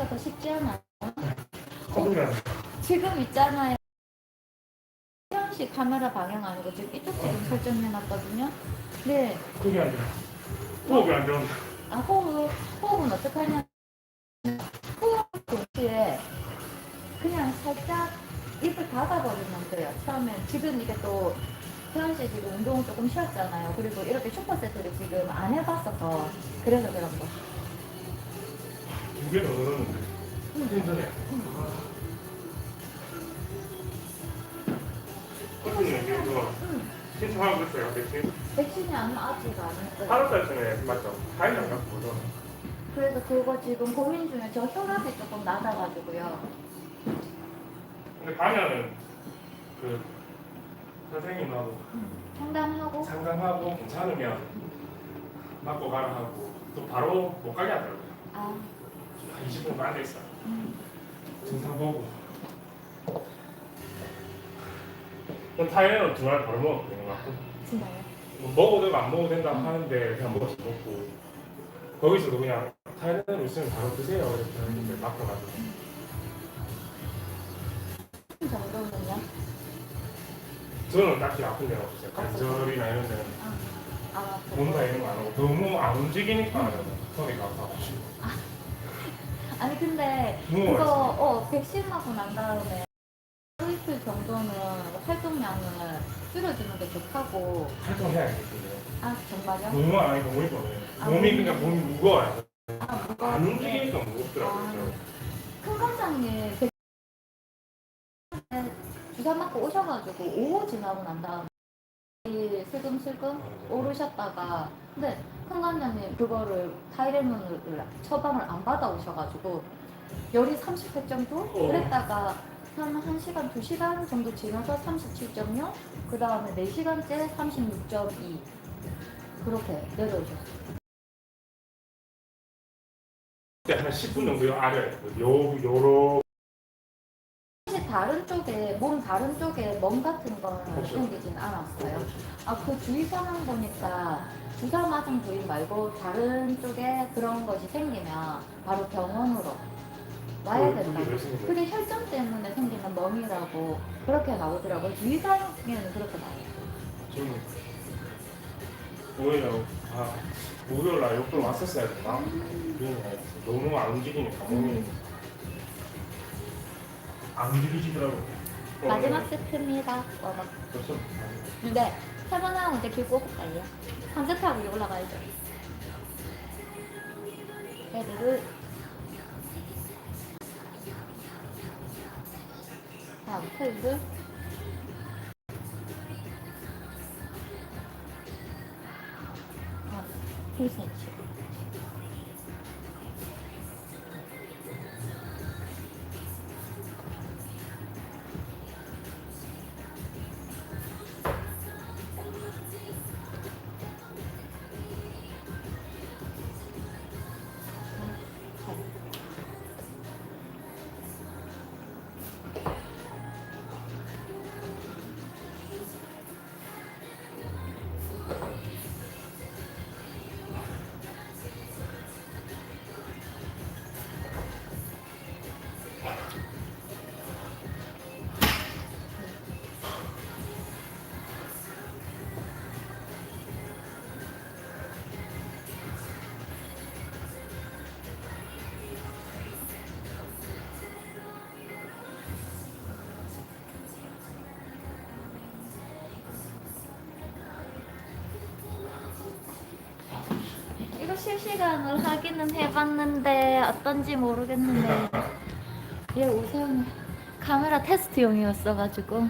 하기가 더 쉽지 않아요? 지금 있잖아요. 태연 씨 카메라 방향하는 거 지금 이쪽 지금 설정해놨거든요. 네. 그게 아니라 호흡이 안 좋은데 아, 호흡, 호흡은 어떻게 하냐. 호흡 동시에 그냥 살짝 입을 닫아버리면 돼요. 처음엔 지금 이게 또 태연 씨 지금 운동을 조금 쉬었잖아요. 그리고 이렇게 슈퍼 세트를 지금 안 해봤어서 그래서 그런 거. 두 개는 늘었는데 힘드네 커브는 그래서 응. 신청하고 있어요 백신 백신이 안 아직 안 했어요. 8월달쯤에 맞죠? 다행이 안 갖고 오죠 그래서 그거 지금 고민 중에 저 혈압이 조금 낮아가지고요. 근데 가면은 그 선생님하고 상담하고 상담하고 괜찮으면 맞고 가라 하고 또 바로 못 가게 하더라고요 아, 한 20분 정도 앉아있어요 음, 증상 보고 타이레놀 두알 바로 먹었거든요 맞고. 진짜요? 뭐 먹어도 되고 안 먹어도 된다 하는데 그냥 먹어서 먹고. 거기서도 그냥 타이레놀 있으면 바로 드세요. 이렇게 하는데 그 정도면요? 저는 딱히 아픈 데가 없어요. 관절이나 이런 데는. 아, 아, 뭔가 이런 거 안 하고. 너무 안 움직이니까 허리가 아파가지고 아니 근데 누워 그거 어. 백신 맞고 난 다음에 하루 이틀 정도는 활동량을 줄여주는 게 좋다고. 활동해야겠는데 아 정말요? 너무 안 하니까 몸이 거네 아, 몸이 그러니까 몸이 무거워요. 아안 무거운데 움직이니까 무겁더라고요 큰 관장님 백신 주사 맞고 오셔가지고 오후 지나고 난 다음에 이 슬금슬금 오르셨다가 근데 큰 관장님 그거를 타이레놀을 처방을 안 받아 오셔가지고 열이 30회 정도? 어. 그랬다가 한 1시간, 2시간 정도 지나서 37.0, 그 다음에 4시간째 36.2 그렇게 내려오셨어요. 한 10분 정도 아래. 요 사실 다른 쪽에 몸 다른 쪽에 멍 같은 건 없어요. 생기진 않았어요. 아 그 주위 상황 보니까 주사 맞은 부위 말고 다른 쪽에 그런 것이 생기면 바로 병원으로 와야 그게 된다. 그게 혈전 때문에 생기는 멍이라고 그렇게 나오더라고요. 주의사항에는 그렇게 나와요. 저는 오히려 아 목요일 날 욕도 왔었어야 되나 그런 너무 안 움직이니까 몸이 안 움직이시더라고 어, 마지막 세트입니다. 와봐. 벌써 네, 세번 하고 이제 길 뽑을까요? 3세트하고 이제 올라가야죠. 헤드를 다음 테이블 아, 1cm 실시간으로 하기는 해봤는데 어떤지 모르겠는데. 얘 오세훈 카메라 테스트용이었어가지고